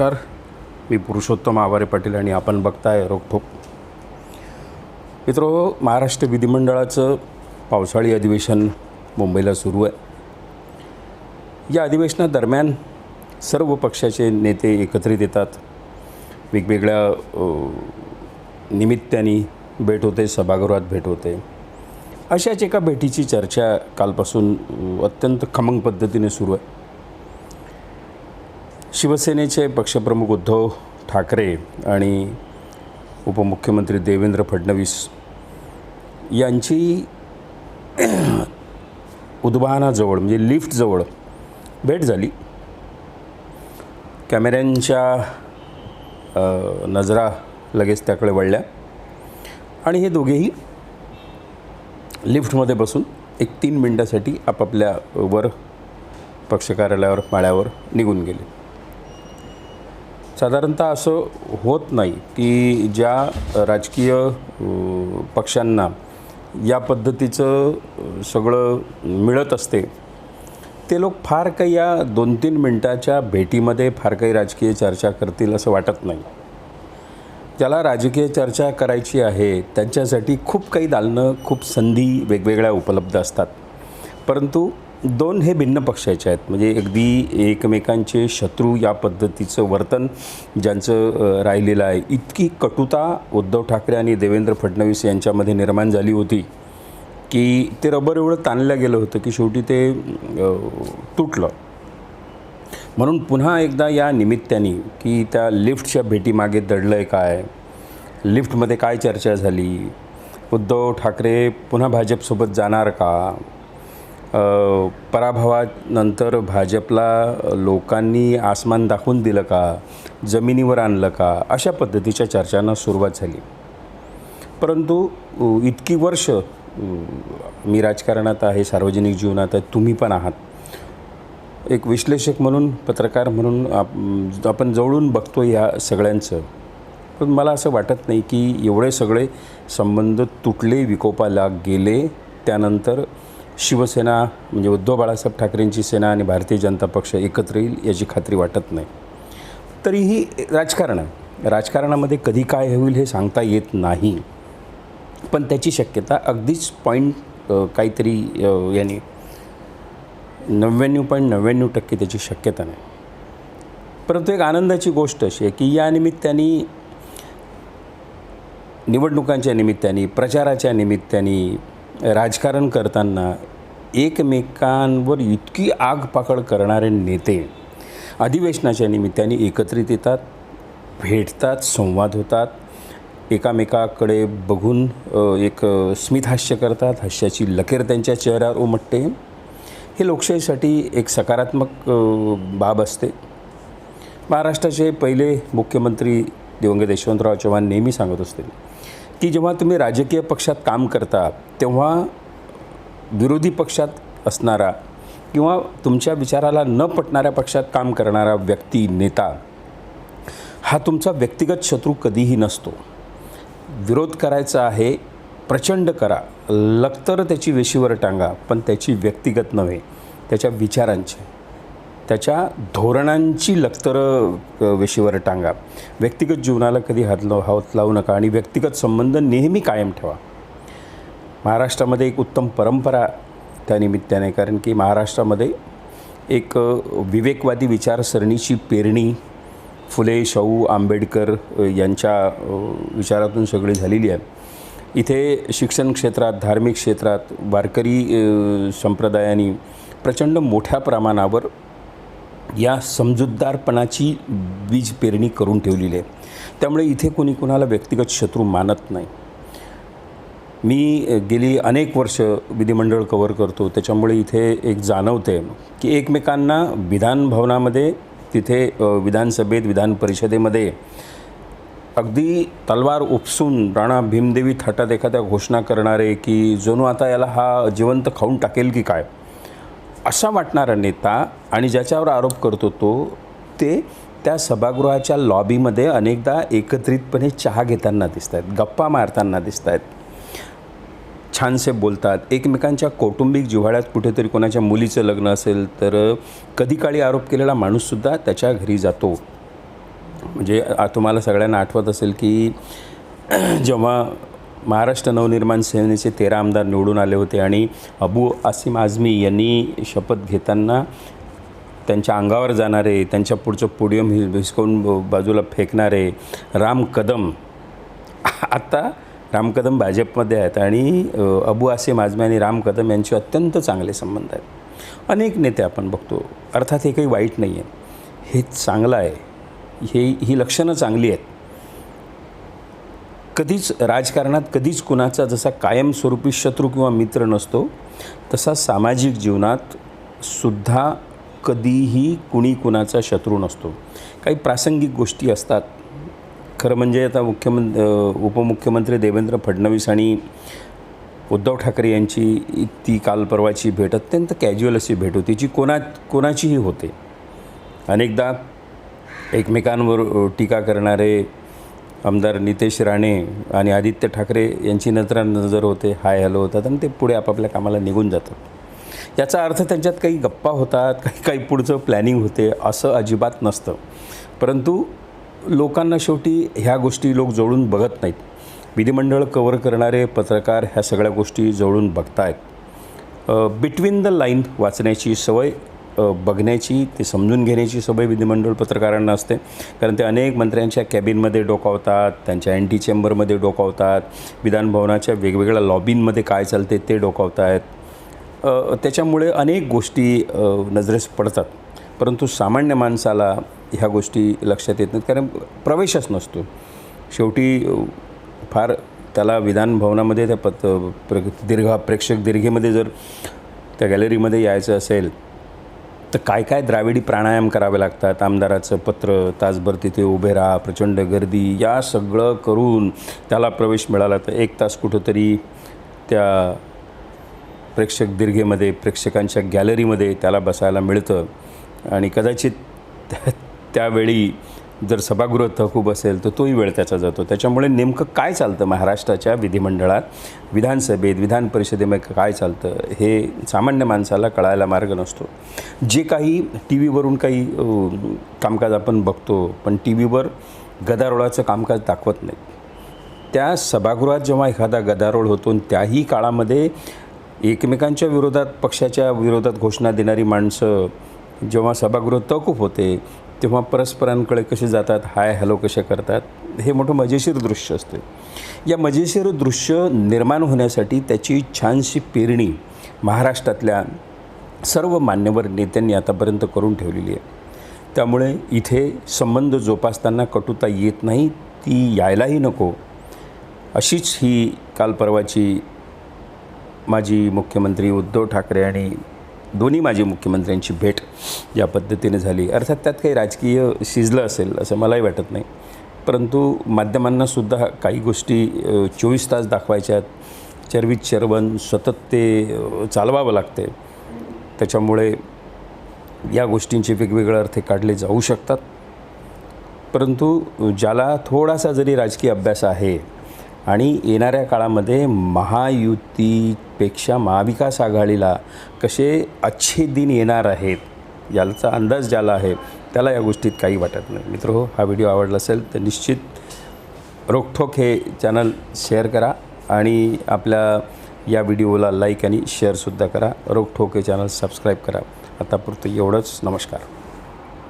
नमस्कार. मी पुरुषोत्तम आवारे पाटील आणि आपण बघताय रोखोक मित्र महाराष्ट्र विधिमंडळाचं पावसाळी अधिवेशन मुंबईला सुरू आहे. या अधिवेशनादरम्यान सर्व पक्षाचे नेते एकत्रित येतात. वेगवेगळ्या निमित्ताने भेट होते सभागृहात भेट होते. अशाच एका भेटीची चर्चा कालपासून अत्यंत खमंग पद्धतीने सुरू आहे. शिवसेनेचे पक्षप्रमुख उद्धव ठाकरे आणि उपमुख्यमंत्री देवेंद्र फडणवीस यांची उद्वाहनाजवळ म्हणजे लिफ्टजवळ भेट झाली. कॅमेऱ्यांच्या नजरा लगेच त्याकडे वळल्या. आणि हे दोघेही लिफ्टमध्ये बसून एक तीन मिनटासाठी आपापल्या वर पक्ष कार्यालयावर माळ्यावर निघून गेले. साधारणतः असं होत नाही की ज्या राजकीय पक्षांना या पद्धतीचं सगळं मिळत असते ते लोक फार काही या दोन तीन मिनटाच्या भेटीमध्ये फार काही राजकीय चर्चा करतील असं वाटत नाही. ज्याला राजकीय चर्चा करायची आहे त्यांच्यासाठी खूप काही दालनं खूप संधी वेगवेगळ्या उपलब्ध असतात. परंतु दोन हे भिन्न पक्षाचे आहेत. म्हणजे अगदी एकमेकांचे शत्रू या पद्धतीचं वर्तन ज्यांचं राहिलेलं आहे. इतकी कटुता उद्धव ठाकरे आणि देवेंद्र फडणवीस यांच्यामध्ये निर्माण झाली होती की ते रबर एवढं ताणलं गेलं होतं की शेवटी ते तुटलं. म्हणून पुन्हा एकदा या निमित्ताने की त्या लिफ्टच्या भेटीमागे दडलं आहे काय लिफ्टमध्ये काय चर्चा झाली उद्धव ठाकरे पुन्हा भाजपसोबत जाणार का पराभवानंतर भाजपला लोकांनी आसमान दाखवून दिलं का? जमिनीवर आणलं का? अशा पद्धतीच्या चर्चांना सुरुवात झाली. परंतु इतकी वर्ष मी राजकारणात आहे सार्वजनिक जीवनात आहे तुम्ही पण आहात. एक विश्लेषक म्हणून पत्रकार म्हणून आप- आपण जवळून बघतो या सगळ्यांचं. पण मला असं वाटत नाही की एवढे सगळे संबंध तुटले विकोपाला गेले त्यानंतर शिवसेना म्हणजे उद्धव बाळासाहेब ठाकरेंची सेना आणि भारतीय जनता पक्ष एकत्र येईल याची खात्री वाटत नाही. तरीही राजकारण आहे राजकारणामध्ये कधी काय होईल हे सांगता येत नाही. पण त्याची शक्यता अगदीच पॉईंट काहीतरी याने नव्याण्णव पॉईंट नव्याण्णव टक्के त्याची शक्यता नाही. परंतु एक आनंदाची गोष्ट अशी आहे की या निमित्ताने निवडणुकांच्या निमित्ताने प्रचाराच्या निमित्ताने राजकारण करताना एकमेकांवर इतकी आगपाकड करणारे नेते अधिवेशनाच्या निमित्ताने एकत्रित येतात भेटतात संवाद होतात एकामेकाकडे बघून एक स्मितहास्य करतात हास्याची लकीर त्यांच्या चेहऱ्यावर उमटते. हे लोकशाहीसाठी एक सकारात्मक बाब असते. महाराष्ट्राचे पहिले मुख्यमंत्री दिवंगत यशवंतराव चव्हाण नेहमी सांगत असतील की जेव्हा तुम्ही राजकीय पक्षात काम करता तेव्हा विरोधी पक्षात असणारा किंवा तुमच्या विचाराला न पटणाऱ्या पक्षात काम करणारा व्यक्ती नेता हा तुमचा व्यक्तिगत शत्रू कधीही नसतो. विरोध करायचा आहे प्रचंड करा. लक्तर त्याची वेशीवर टांगा पण त्याची व्यक्तिगत नव्हे त्याच्या विचारांची. त्याच्या धोरणांची लक्तरं वेशीवर टांगा. व्यक्तिगत जीवनाला कधी हात लाव हात लावू नका आणि व्यक्तिगत संबंध नेहमी कायम ठेवा. महाराष्ट्रामध्ये एक उत्तम परंपरा त्या निमित्ताने कारण की महाराष्ट्रामध्ये एक विवेकवादी विचारसरणीची पेरणी फुले शाहू आंबेडकर यांच्या विचारातून सगळी झालेली आहे. इथे शिक्षण क्षेत्रात धार्मिक क्षेत्रात वारकरी अ, संप्रदायाने प्रचंड मोठ्या प्रमाणावर या समजूतदारपणाची बीज पेरणी करून ठेवलेली आहे. त्यामुळे इथे कोणी कुणाला व्यक्तिगत शत्रू मानत नाही. मी गेली अनेक वर्ष विधिमंडळ कवर करतो. त्याच्यामुळे इथे एक जाणवते की एकमेकांना विधान भवनामध्ये तिथे विधानसभेत विधान परिषदेमध्ये अगदी तलवार उपसून राणा भीमदेवी थाटात एखाद्या घोषणा करणारे की जणू आता याला हा जिवंत खाऊन टाकेल की काय? असा वाटणारा नेता आणि ज्याच्यावर आरोप करतो तो ते त्या सभागृहाच्या लॉबीमध्ये अनेकदा एकत्रितपणे चहा घेताना दिसत आहेत गप्पा मारताना दिसत आहेत छानसे बोलतात. एकमेकांच्या कौटुंबिक जिव्हाळ्यात कुठेतरी कोणाच्या मुलीचं लग्न असेल तर कधी काळी आरोप केलेला माणूससुद्धा त्याच्या घरी जातो. म्हणजे तुम्हाला सगळ्यांना आठवत असेल की जेव्हा महाराष्ट्र नवनिर्माण सेनेचे तेरा आमदार निवडून आले होते आणि अबू आसिम आझमी यांनी शपथ घेताना त्यांच्या अंगावर जाणारे त्यांच्या पुढचं पोडियम हि हिसकवून ब- बाजूला फेकणारे राम कदम आत्ता राम कदम भाजपमध्ये आहेत आणि अबू आसिम आझमी आणि राम कदम यांचे अत्यंत चांगले संबंध आहेत. अनेक नेते आपण बघतो अर्थात हे काही वाईट नाही आहे हे चांगलं आहे. हे ही लक्षणं चांगली आहेत. कधीच राजकारणात कधीच कुणाचा जसा कायमस्वरूपी शत्रू किंवा मित्र नसतो तसा सामाजिक जीवनात सुद्धा कधीही कुणी कुणाचा शत्रू नसतो. काही प्रासंगिक गोष्टी असतात. खरं म्हणजे आता मुख्यमंत उपमुख्यमंत्री देवेंद्र फडणवीस आणि उद्धव ठाकरे यांची ती काल परवाची भेट अत्यंत कॅज्युअल अशी भेट होती जी कोणा कोणाचीही होते. अनेकदा एकमेकांवर टीका करणारे आमदार नितेश राणे आणि आदित्य ठाकरे यांची नजरा नजर होते हाय हॅलो होतात आणि ते पुढे आपापल्या कामाला निघून जातात. याचा अर्थ त्यांच्यात काही गप्पा होतात काही काही पुढचं प्लॅनिंग होते असं अजिबात नसतं. परंतु लोकांना शेवटी ह्या गोष्टी लोक जवळून बघत नाहीत. विधिमंडळ कवर करणारे पत्रकार ह्या सगळ्या गोष्टी जवळून बघतायत. बिटवीन द लाईन वाचण्याची सवय बघण्याची ते समजून घेण्याची सवय विधिमंडळ पत्रकारांना असते. कारण ते अनेक मंत्र्यांच्या कॅबिनमध्ये डोकावतात त्यांच्या अँटी चेंबरमध्ये डोकावतात विधानभवनाच्या वेगवेगळ्या लॉबींमध्ये काय चालते ते डोकावत आहेत त्याच्यामुळे अनेक गोष्टी नजरेस पडतात. परंतु सामान्य माणसाला ह्या गोष्टी लक्षात येत नाहीत. कारण प्रवेशच नसतो. शेवटी फार त्याला विधानभवनामध्ये त्या पत प्र दीर्घ प्रेक्षक दीर्घेमध्ये जर त्या गॅलरीमध्ये यायचं असेल तर काय काय द्राविडी प्राणायाम करावे लागतात? आमदाराचं पत्र तासभर तिथे उभे राहा प्रचंड गर्दी या सगळं करून त्याला प्रवेश मिळाला तर एक तास कुठंतरी त्या प्रेक्षक दीर्घेमध्ये प्रेक्षकांच्या गॅलरीमध्ये त्याला बसायला मिळतं. आणि कदाचित त्या- त्यावेळी जर सभागृह तहकूब असेल तर तोही वेळ त्याचा जातो. त्याच्यामुळे नेमकं काय चालतं महाराष्ट्राच्या विधिमंडळात? विधानसभेत विधान परिषदेमध्ये काय चालतं? हे सामान्य माणसाला कळायला मार्ग नसतो. जे काही टी व्हीवरून काही कामकाज आपण बघतो पण टी व्हीवर गदारोळाचं कामकाज दाखवत नाही त्या सभागृहात जेव्हा एखादा गदारोळ होतो आणि त्याही काळामध्ये एकमेकांच्या विरोधात पक्षाच्या विरोधात घोषणा देणारी माणसं जेव्हा सभागृह तहकूब होते तेव्हा परस्परांकडे कसे जातात हाय हॅलो कसे करतात हे मोठं मजेशीर दृश्य असते. या मजेशीर दृश्य निर्माण होण्यासाठी त्याची छानशी पेरणी महाराष्ट्रातल्या सर्व मान्यवर नेत्यांनी आतापर्यंत करून ठेवलेली आहे. त्यामुळे इथे संबंध जोपासताना कटुता येत नाही ती यायलाही नको. अशीच ही काल परवाची माजी मुख्यमंत्री उद्धव ठाकरे आणि दोन्ही माजी मुख्यमंत्र्यांची भेट या पद्धतीने झाली. अर्थात त्यात काही राजकीय शिजलं असेल असं मलाही वाटत नाही. परंतु माध्यमांनासुद्धा काही गोष्टी चोवीस तास दाखवायच्यात चरवीत चरवण सतत ते चालवावं लागते त्याच्यामुळे या गोष्टींचे वेगवेगळे अर्थ काढले जाऊ शकतात. परंतु ज्याला थोडासा जरी राजकीय अभ्यास आहे आणि येणाऱ्या काळामध्ये महायुतीपेक्षा महाविकास आघाडीला कसे अच्छे दिन येणार आहेत याचा अंदाज ज्याला आहे त्याला या गोष्टीत काही वाटत नाही. मित्र हो हा व्हिडिओ आवडला असेल तर निश्चित रोखठोक हे चॅनल शेअर करा आणि आपल्या या व्हिडिओला लाईक आणि शेअरसुद्धा करा. रोखठोक हे चॅनल सबस्क्राईब करा. आतापुरतं एवढंच. नमस्कार.